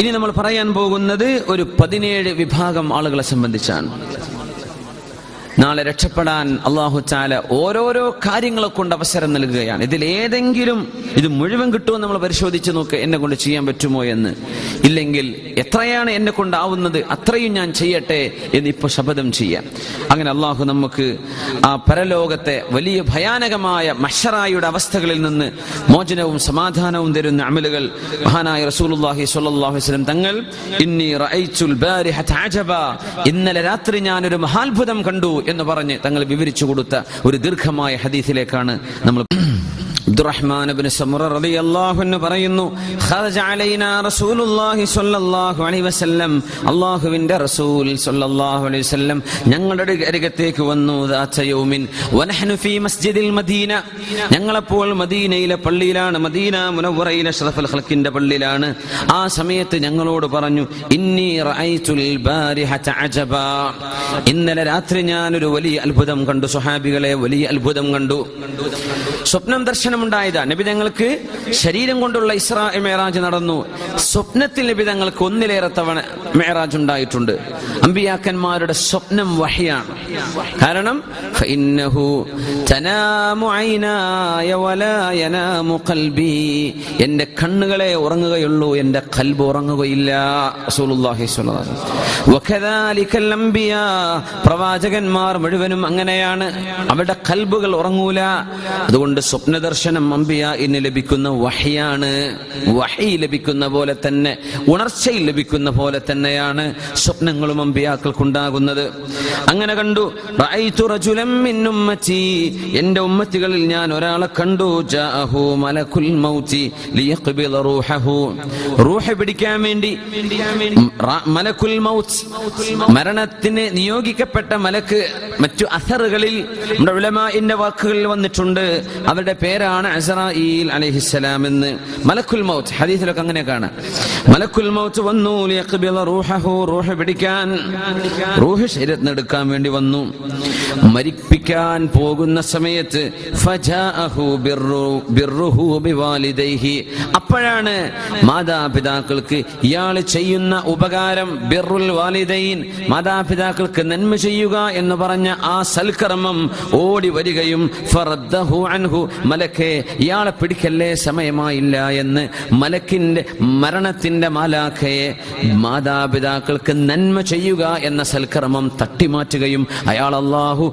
ഇനി നമ്മൾ പറയാൻ പോകുന്നത് ഒരു പതിനേഴ് വിഭാഗം ആളുകളെ സംബന്ധിച്ചാണ്. നാളെ രക്ഷപ്പെടാൻ അള്ളാഹു ചാല ഓരോരോ കാര്യങ്ങളെ കൊണ്ട് അവസരം നൽകുകയാണ്. ഇതിൽ ഏതെങ്കിലും ഇത് മുഴുവൻ കിട്ടുമോ നമ്മൾ പരിശോധിച്ച് നോക്ക് എന്നെ കൊണ്ട് ചെയ്യാൻ പറ്റുമോ എന്ന്. ഇല്ലെങ്കിൽ എത്രയാണ് എന്നെ കൊണ്ടാവുന്നത് അത്രയും ഞാൻ ചെയ്യട്ടെ എന്ന് ഇപ്പൊ ശപഥം ചെയ്യാം. അങ്ങനെ അള്ളാഹു നമുക്ക് ആ പരലോകത്തെ വലിയ ഭയാനകമായ മഷറായുടെ അവസ്ഥകളിൽ നിന്ന് മോചനവും സമാധാനവും തരുന്ന അമലുകൾ മഹാനായ റസൂലുള്ളാഹി സ്വല്ലല്ലാഹു അലൈഹി വസല്ലം തങ്ങൾ ഇന്നി ഇന്നലെ രാത്രി ഞാൻ ഒരു മഹാത്ഭുതം കണ്ടു. എന്ന് പറഞ്ഞ് തങ്ങൾ വിവരിച്ചു കൊടുത്ത ഒരു ദീർഘമായ ഹദീസിലേക്കാണ് നമ്മൾ അബ്ദുറഹ്മാൻ പറയുന്നു റസൂൽ അലൈഹി വസല്ലം ഞങ്ങളുടെ വന്നു വനഹ്നു ഫീ മസ്ജിദിൽ മദീന. ഞങ്ങളപ്പോൾ മദീനയിലെ പള്ളിയിലാണ് മദീന മുനവ്വറയിലെ അഷ്റഫുൽ പള്ളിയിലാണ്. ആ സമയത്ത് ഞങ്ങളോട് പറഞ്ഞു ഇന്നി റഅയ്തുൽ ഇന്നലെ രാത്രി ഞാൻ ഒരു വലിയ അത്ഭുതം കണ്ടു സ്വഹാബികളെ വലിയ അത്ഭുതം കണ്ടു. സ്വപ്നം ദർശനമുണ്ടായതാ. നബിതങ്ങൾക്ക് ശരീരം കൊണ്ടുള്ള ഇസ്ര മേറാജ് നടന്നു. സ്വപ്നത്തിൽ നബിതങ്ങൾക്ക് ഒന്നിലേറെ തവണ മേറാജ് ഉണ്ടായിട്ടുണ്ട്. അമ്പിയാക്കന്മാരുടെ സ്വപ്നം വഹിയാണ്. കാരണം എന്റെ കണ്ണുകളെ ഉറങ്ങുകയുള്ളൂ എന്റെ കൽബ് ഉറങ്ങുകയില്ല. പ്രവാചകന്മാർ മുഴുവനും അങ്ങനെയാണ്. അവരുടെ കൽബുകൾ ഉറങ്ങൂല. അതുകൊണ്ട് സ്വപ്ന ദർശനം അമ്പിയ ലഭിക്കുന്ന വഹിയാണ്. വഹി ലഭിക്കുന്ന പോലെ തന്നെ ഉണർച്ചയിൽ ലഭിക്കുന്ന പോലെ തന്നെയാണ് സ്വപ്നങ്ങളും അമ്പിയാക്കൾക്കുണ്ടാകുന്നത് അങ്ങനെ കണ്ടു എന്റെ ഉമ്മത്തികളിൽ ഞാൻ ഒരാളെ കണ്ടു പിടിക്കാൻ വേണ്ടി മൗത്ത് മരണത്തിന് നിയോഗിക്കപ്പെട്ട മലക്ക് മറ്റു അസറുകളിൽ നമ്മുടെ വാക്കുകളിൽ വന്നിട്ടുണ്ട്. അവരുടെ പേരാണ് അസറായിൽ അലൈഹിസ്സലാം എന്ന്. മലക്കുൽ മൗത്ത് ഹദീസിലൊക്കെ അങ്ങനെ കാണാം. മലക്കുൽ മൗത്ത് വന്നു റൂഹഹു റൂഹ് പിടിക്കാൻ. റൂഹ് ശരീരത്തിന് എടുക്കാൻ വേണ്ടി വന്നു. മരിപ്പിക്കാൻ പോകുന്ന സമയത്ത് അപ്പോഴാണ് മാതാപിതാക്കൾക്ക് ഇയാൾ ചെയ്യുന്ന ഉപകാരം ബിർറുൽ വാലിദൈൻ. മാതാപിതാക്കൾക്ക് നന്മ ചെയ്യുക എന്ന് പറഞ്ഞ ആ സൽക്കർമ്മം ഓടി വരികയും മലക്കെ ഇയാളെ പിടിക്കല്ലേ സമയമായില്ല എന്ന് മലക്കിന്റെ മരണത്തിന്റെ മാലാഖയെ മാതാപിതാക്കൾക്ക് നന്മ ചെയ്യുക എന്ന സൽക്കർമ്മം തട്ടിമാറ്റുകയും അയാൾ അള്ളാഹു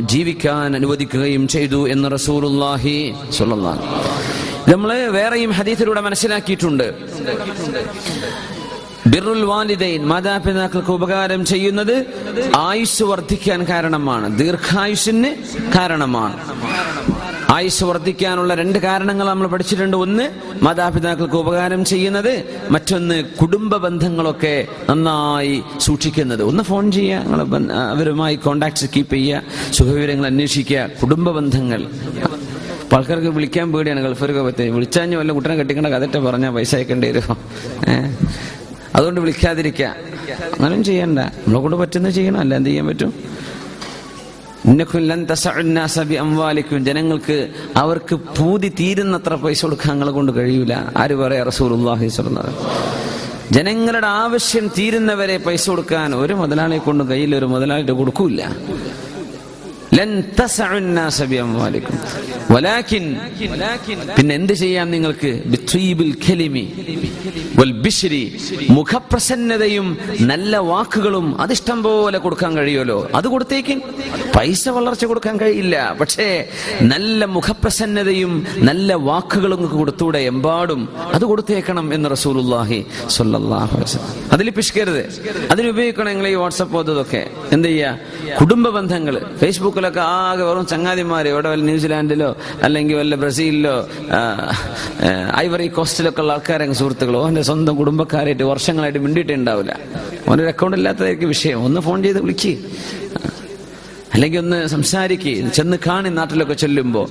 ജീവിക്കാൻ അനുവദിക്കുകയും ചെയ്തു എന്ന് സ്വല്ലല്ലാഹു നമ്മൾ വേറെയും ഹദീസിലൂടെ മനസ്സിലാക്കിയിട്ടുണ്ട്. ബിറുൽ വാലിദൈൻ മാതാപിതാക്കൾക്ക് ഉപകാരം ചെയ്യുന്നത് ആയുസ് വർദ്ധിക്കാൻ കാരണമാണ്. ദീർഘായുസിന് കാരണമാണ്. ആയുസ് വർദ്ധിക്കാനുള്ള രണ്ട് കാരണങ്ങൾ നമ്മൾ പഠിച്ചിട്ടുണ്ട്. ഒന്ന് മാതാപിതാക്കൾക്ക് ഉപകാരം ചെയ്യുന്നത്. മറ്റൊന്ന് കുടുംബ ബന്ധങ്ങളൊക്കെ നന്നായി സൂക്ഷിക്കുന്നത്. ഒന്ന് ഫോൺ ചെയ്യുക. നിങ്ങളെ അവരുമായി കോണ്ടാക്ട്സ് കീപ്പ് ചെയ്യുക. സുഖവിവരങ്ങൾ അന്വേഷിക്കുക. കുടുംബ ബന്ധങ്ങൾ. ആൾക്കാർക്ക് വിളിക്കാൻ പേടിയാണ് ഗൾഫർക്ക് പറ്റി വിളിച്ചാഞ്ഞു വല്ല കുട്ടനെ കെട്ടിക്കേണ്ട കഥറ്റ പറഞ്ഞാൽ പൈസ അയക്കേണ്ടി വരും. അതുകൊണ്ട് വിളിക്കാതിരിക്കുക. അങ്ങനെയും ചെയ്യണ്ട. നമ്മളെ കൊണ്ട് പറ്റുന്നത് ചെയ്യണം. അല്ല എന്ത് ചെയ്യാൻ പറ്റും? ജനങ്ങൾക്ക് അവർക്ക് പൂതി തീരുന്നത്ര പൈസ കൊടുക്കാൻ നിങ്ങളെ കൊണ്ട് കഴിയൂല. ആര് പറയാ റസൂലുള്ളാഹി സ്വല്ലല്ലാഹു ജനങ്ങളുടെ ആവശ്യം തീരുന്നവരെ പൈസ കൊടുക്കാൻ ഒരു മുതലാളിയെ കൊണ്ട് കയ്യിൽ ഒരു മുതലാളിയുടെ കൊടുക്കൂല പിന്നെ എന്ത് ചെയ്യാം നിങ്ങൾക്ക്? മുഖപ്രസന്നതയും നല്ല വാക്കുകളും അതിഷ്ടം പോലെ കൊടുക്കാൻ കഴിയുമല്ലോ. അത് കൊടുത്തേക്ക്. പൈസ വളർച്ച കൊടുക്കാൻ കഴിയില്ല. പക്ഷേ നല്ല മുഖപ്രസന്നതയും നല്ല വാക്കുകളും കൊടുത്തൂടെ എമ്പാടും. അത് കൊടുത്തേക്കണം എന്ന് വസല്ലം. അതിൽ പിഷ്കരുത് അതിനുപയോഗിക്കണം നിങ്ങൾ ഈ വാട്സപ്പ് അതൊക്കെ എന്ത് ചെയ്യുക? കുടുംബ ബന്ധങ്ങൾ. ഫേസ്ബുക്കിലൊക്കെ ആകെ വെറും ചങ്ങാതിമാർ ഇവിടെ വല്ല ന്യൂസിലാൻഡിലോ അല്ലെങ്കിൽ വല്ല ബ്രസീലിലോ ഐവറി കോസ്റ്റിലൊക്കെ ഉള്ള ആൾക്കാരെ സുഹൃത്തുക്കളോ. അവന്റെ സ്വന്തം കുടുംബക്കാരായിട്ട് വർഷങ്ങളായിട്ട് മിണ്ടിയിട്ടുണ്ടാവില്ല. അവനൊരു അക്കൗണ്ട് ഇല്ലാത്തതായിരിക്കും വിഷയം. ഒന്ന് ഫോൺ ചെയ്ത് വിളിക്ക്. അല്ലെങ്കിൽ ഒന്ന് സംസാരിക്ക്. ചെന്ന് കാണി നാട്ടിലൊക്കെ ചെല്ലുമ്പോൾ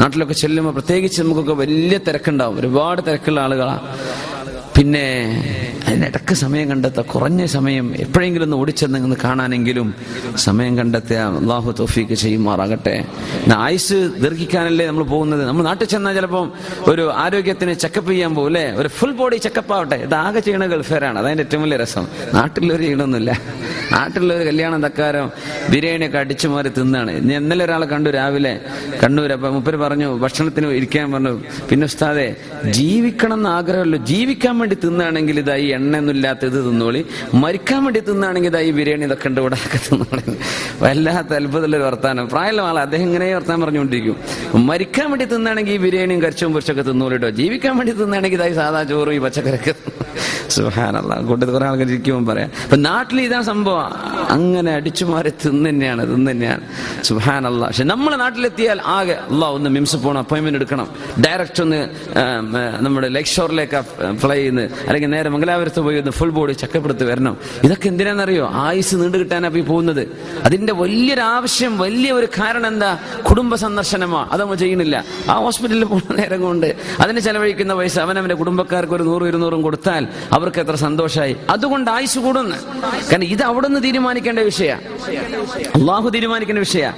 നാട്ടിലൊക്കെ ചെല്ലുമ്പോൾ പ്രത്യേകിച്ച് നമുക്കൊക്കെ വലിയ തിരക്കുണ്ടാവും. ഒരുപാട് തിരക്കുള്ള ആളുകളാണ് പിന്നെ അതിനിടക്ക് സമയം കണ്ടെത്താം കുറഞ്ഞ സമയം എപ്പോഴെങ്കിലും ഒന്ന് ഓടിച്ചെന്ന് കാണാനെങ്കിലും സമയം കണ്ടെത്തുക അള്ളാഹു തോഫീക്ക് ചെയ്യുമാറാകട്ടെ. ആയുസ് ദീർഘിക്കാനല്ലേ നമ്മൾ പോകുന്നത്? നമ്മൾ നാട്ടിൽ ചെന്നാൽ ചിലപ്പം ഒരു ആരോഗ്യത്തിന് ചെക്കപ്പ് ചെയ്യാൻ പോകും അല്ലേ? ഒരു ഫുൾ ബോഡി ചെക്കപ്പ് ആവട്ടെ. ഇത് ആകെ ചെയ്യണ ഗൾഫേരാണ്. അതാണ് ഏറ്റവും വലിയ രസം. നാട്ടിലൊരു ചെയ്യണമെന്നില്ല നാട്ടിലൊരു കല്യാണം തക്കാരം ബിരിയാണിയൊക്കെ അടിച്ചു മാറി തിന്നാണ്. ഇന്നലെ ഒരാളെ കണ്ടു രാവിലെ. കണ്ണൂർ അപ്പൊ മുപ്പര് പറഞ്ഞു ഭക്ഷണത്തിന് ഇരിക്കാൻ പറഞ്ഞു. പിന്നെ ഉസ്താദെ ജീവിക്കണം എന്ന് ആഗ്രഹമല്ലോ. ജീവിക്കാൻ വേണ്ടി തിന്നാണെങ്കിൽ ഇതായി എണ്ണയൊന്നും ഇല്ലാത്ത ഇത് തിന്നോളി. മരിക്കാൻ വേണ്ടി തിന്നാണെങ്കിൽ ഇതായി ബിരിയാണി ഇതൊക്കെ ഉണ്ട് ഇവിടെ ഒക്കെ തിന്നോളി. വല്ലാത്ത അത്ഭുതമുള്ളൊരു വർത്താനം. പ്രായമുള്ള ആളെ അദ്ദേഹം ഇങ്ങനെ വർത്താനം പറഞ്ഞുകൊണ്ടിരിക്കും. മരിക്കാൻ വേണ്ടി തിന്നാണെങ്കിൽ ഈ ബിരിയാണിയും കരിച്ചും പൊരിച്ചൊക്കെ തിന്നോളിട്ടോ. ജീവിക്കാൻ വേണ്ടി തിന്നാണെങ്കിൽ ഇതായി സാധാ ചോറും ഈ പച്ചക്കറിയൊക്കെ സുഹാനല്ല കൂട്ടത്തിൽ കുറെ ആൾക്കാർ ഇരിക്കുമ്പോൾ പറയാം അപ്പൊ നാട്ടിൽ ഇതാണ് സംഭവം. അങ്ങനെ അടിച്ചു മാറി തിന്ന് തന്നെയാണ് തിന്ന് തന്നെയാണ് സുഹാനല്ല പക്ഷെ നമ്മളെ നാട്ടിലെത്തിയാൽ ആകെ അല്ല ഒന്ന് മിംസ് പോകണം അപ്പോയിന്റ്മെന്റ് എടുക്കണം. ഡയറക്റ്റ് ഒന്ന് നമ്മുടെ ലേക്ക് ഷോറിലേക്ക് ഫ്ലൈ ചെയ്യുന്നത് അല്ലെങ്കിൽ നേരെ മംഗലാപുരത്ത് പോയി ഒന്ന് ഫുൾ ബോഡി ചക്കപ്പെടുത്ത് വരണം. ഇതൊക്കെ എന്തിനാണെന്നറിയോ ആയുസ് നീണ്ടു കിട്ടാനാണ് ഈ പോകുന്നത്. അതിന്റെ വലിയൊരു ആവശ്യം വലിയ ഒരു കാരണം എന്താ? കുടുംബ സന്ദർശനമാ. അത് നമ്മൾ ചെയ്യുന്നില്ല ആ ഹോസ്പിറ്റലിൽ പോകുന്ന നേരം കൊണ്ട് അതിന് ചെലവഴിക്കുന്ന പൈസ അവൻ അവന്റെ കുടുംബക്കാർക്ക് ഒരു നൂറും ഇരുന്നൂറും കൊടുത്താൽ അവർക്ക് എത്ര സന്തോഷമായി അതുകൊണ്ട് ആയുസ് കൂടുന്നു. കാരണം ഇത് അവിടെ നിന്ന് തീരുമാനിക്കേണ്ട വിഷയ. അള്ളാഹു തീരുമാനിക്കേണ്ട വിഷയ.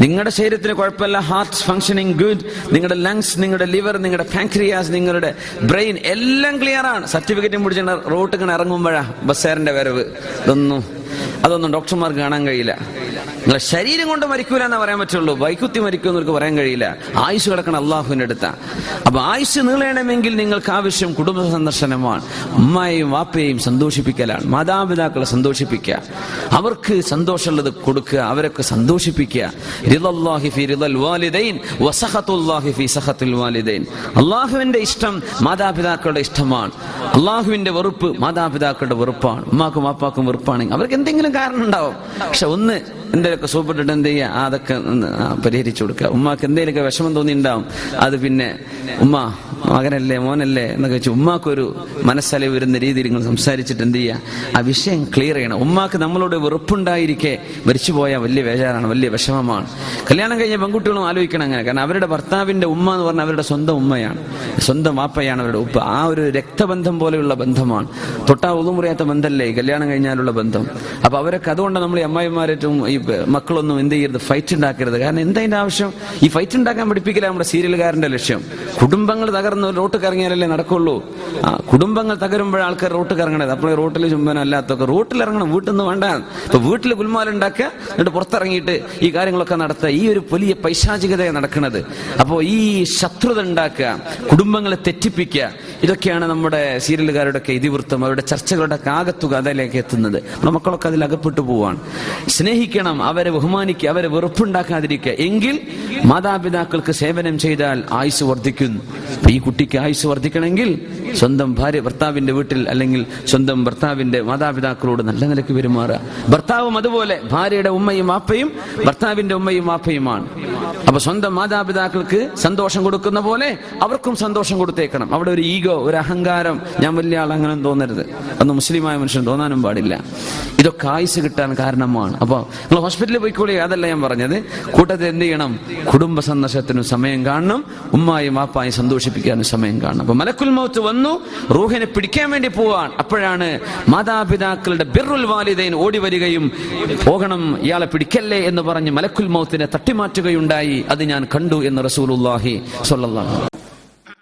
നിങ്ങളുടെ ശരീരത്തിന് കുഴപ്പമില്ല ഹാർട്ട് ഫങ്ഷനിങ് ഗുഡ് നിങ്ങളുടെ ലങ്സ് നിങ്ങളുടെ ലിവർ നിങ്ങളുടെ പാൻക്രിയാസ് നിങ്ങളുടെ ബ്രെയിൻ എല്ലാം ക്ലിയർ ആണ്. സർട്ടിഫിക്കറ്റും പിടിച്ചിട്ട് റോട്ട് ഇങ്ങനെ ഇറങ്ങുമ്പോഴാ ബസ്സേറിന്റെ വരവ്. ഇതൊന്നും അതൊന്നും ഡോക്ടർമാർക്ക് കാണാൻ കഴിയില്ല. നിങ്ങളെ ശരീരം കൊണ്ട് മരിക്കൂല എന്നാ പറയാൻ പറ്റുള്ളൂ. വൈകുത്തി മരിക്കൂ എന്നവർക്ക് പറയാൻ കഴിയില്ല. ആയുസ് കിടക്കണം അള്ളാഹുവിന്റെ അടുത്ത. അപ്പൊ ആയുസ് നീളണമെങ്കിൽ നിങ്ങൾക്ക് ആവശ്യം കുടുംബ സന്ദർശനമാണ്. ഉമ്മയെയും വാപ്പയെയും സന്തോഷിപ്പിക്കലാണ്. മാതാപിതാക്കളെ സന്തോഷിപ്പിക്കുക അവർക്ക് സന്തോഷമുള്ളത് കൊടുക്കുക. അവരൊക്കെ സന്തോഷിപ്പിക്കുക അള്ളാഹുവിന്റെ ഇഷ്ടം മാതാപിതാക്കളുടെ ഇഷ്ടമാണ്. അള്ളാഹുവിന്റെ വെറുപ്പ് മാതാപിതാക്കളുടെ വെറുപ്പാണ്. ഉമ്മാക്കും വാപ്പാക്കും വെറുപ്പാണെങ്കിൽ അവർക്ക് എന്തെങ്കിലും കാരണം ഉണ്ടാവും. പക്ഷെ ഒന്ന് എന്തെങ്കിലുമൊക്കെ സൂപ്പിട്ടിട്ട് എന്ത് ചെയ്യുക അതൊക്കെ പരിഹരിച്ചു കൊടുക്കുക. ഉമ്മാക്ക് എന്തെങ്കിലുമൊക്കെ വിഷമം തോന്നിയിട്ടുണ്ടാവും അത് പിന്നെ ഉമ്മ മകനല്ലേ മോനല്ലേ എന്നൊക്കെ വെച്ച് ഉമ്മാക്കൊരു മനസ്സലി വരുന്ന രീതിയിൽ നിങ്ങൾ സംസാരിച്ചിട്ട് എന്ത് ചെയ്യുക ആ വിഷയം ക്ലിയർ ചെയ്യണം. ഉമ്മാക്ക് നമ്മളോട് വെറുപ്പുണ്ടായിരിക്കെ മരിച്ചു പോയാൽ വലിയ വേജാറാണ് വലിയ വിഷമമാണ്. കല്യാണം കഴിഞ്ഞ പെൺകുട്ടികളും ആലോചിക്കണം അങ്ങനെ. കാരണം അവരുടെ ഭർത്താവിന്റെ ഉമ്മ എന്ന് പറഞ്ഞാൽ അവരുടെ സ്വന്തം ഉമ്മയാണ്. സ്വന്തം വാപ്പയാണ് അവരുടെ ഉപ്പ. ആ ഒരു രക്തബന്ധം പോലെയുള്ള ബന്ധമാണ്. തൊട്ടാ ഒതുമുറിയാത്ത ബന്ധമല്ലേ കല്യാണം കഴിഞ്ഞാലുള്ള ബന്ധം? അപ്പൊ അവരൊക്കെ അതുകൊണ്ട് നമ്മൾ ഈ അമ്മായിമാരേറ്റവും മക്കളൊന്നും എന്ത് ചെയ്യരുത് ഫൈറ്റ് ഉണ്ടാക്കരുത്. കാരണം എന്തതിന്റെ ആവശ്യം? ഈ ഫൈറ്റ് ഉണ്ടാക്കാൻ പഠിപ്പിക്കില്ല നമ്മുടെ സീരിയലുകാരന്റെ ലക്ഷ്യം. കുടുംബങ്ങൾ തകർന്ന് റോട്ട് കറങ്ങിയാലല്ലേ നടക്കുള്ളൂ. കുടുംബങ്ങൾ തകരുമ്പോൾ ആൾക്കാർ റോട്ട് കറങ്ങണത്. അപ്പോൾ റോട്ടിൽ ചുംബനം അല്ലാത്തൊക്കെ റോട്ടിൽ ഇറങ്ങണം വീട്ടിൽ നിന്ന് വേണ്ട. ഇപ്പൊ വീട്ടിൽ ഗുൽമാല ഉണ്ടാക്കുക എന്നിട്ട് പുറത്തിറങ്ങിയിട്ട് ഈ കാര്യങ്ങളൊക്കെ നടത്തുക. ഈ ഒരു വലിയ പൈശാചികതയാണ് നടക്കുന്നത്. അപ്പോൾ ഈ ശത്രുത ഉണ്ടാക്കുക കുടുംബങ്ങളെ തെറ്റിപ്പിക്കുക ഇതൊക്കെയാണ് നമ്മുടെ സീരിയലുകാരുടെ ഒക്കെ ഇതിവൃത്തം അവരുടെ ചർച്ചകളുടെ ആകത്തുക അതിലേക്ക് എത്തുന്നത്. മക്കളൊക്കെ അതിൽ അകപ്പെട്ടു പോവാണ്. സ്നേഹിക്കണം അവരെ ബഹുമാനിക്കുക അവരെ വെറുപ്പുണ്ടാക്കാതിരിക്കുക. എങ്കിൽ മാതാപിതാക്കൾക്ക് സേവനം ചെയ്താൽ ആയുസ് വർദ്ധിക്കുന്നു. ഈ കുട്ടിക്ക് ആയുസ് വർദ്ധിക്കണമെങ്കിൽ സ്വന്തം ഭാര്യ ഭർത്താവിന്റെ വീട്ടിൽ അല്ലെങ്കിൽ സ്വന്തം ഭർത്താവിന്റെ മാതാപിതാക്കളോട് നല്ല നിലയ്ക്ക് പെരുമാറുക. ഭർത്താവും അതുപോലെ ഭാര്യയുടെ ഉമ്മയും വാപ്പയും ഭർത്താവിന്റെ ഉമ്മയും വാപ്പയുമാണ്. അപ്പൊ സ്വന്തം മാതാപിതാക്കൾക്ക് സന്തോഷം കൊടുക്കുന്ന പോലെ അവർക്കും സന്തോഷം കൊടുത്തേക്കണം. അവിടെ ഒരു ഈഗോ ഒരു അഹങ്കാരം. ഞാൻ വലിയ ആൾ അങ്ങനെ തോന്നരുത്. അന്ന് മുസ്ലിമായ മനുഷ്യൻ തോന്നാനും പാടില്ല. ഇതൊക്കെ ആയുസ് കിട്ടാൻ കാരണമാണ്. അപ്പോൾ നിങ്ങൾ ഹോസ്പിറ്റലിൽ പോയിക്കോളി അതല്ല ഞാൻ പറഞ്ഞത്. കൂട്ടത്തിൽ എന്ത് ചെയ്യണം? കുടുംബ സന്ദർശത്തിനും സമയം കാണണം. ഉമ്മായും വാപ്പായും സന്തോഷിപ്പിക്കാനും സമയം കാണണം. അപ്പൊ മലക്കുൽ മൗത്ത് വന്നു റൂഹിനെ പിടിക്കാൻ വേണ്ടി പോവാൻ അപ്പോഴാണ് മാതാപിതാക്കളുടെ ബിർറുൽ വാലിദൈൻ ഓടി വരികയും പോകണം ഇയാളെ പിടിക്കല്ലേ? എന്ന് പറഞ്ഞ് മലക്കുൽ മൗത്തിനെ തട്ടിമാറ്റുകയുണ്ടായി. അത് ഞാൻ കണ്ടു എന്ന് റസൂലുള്ളാഹി സ്വല്ലല്ലാഹു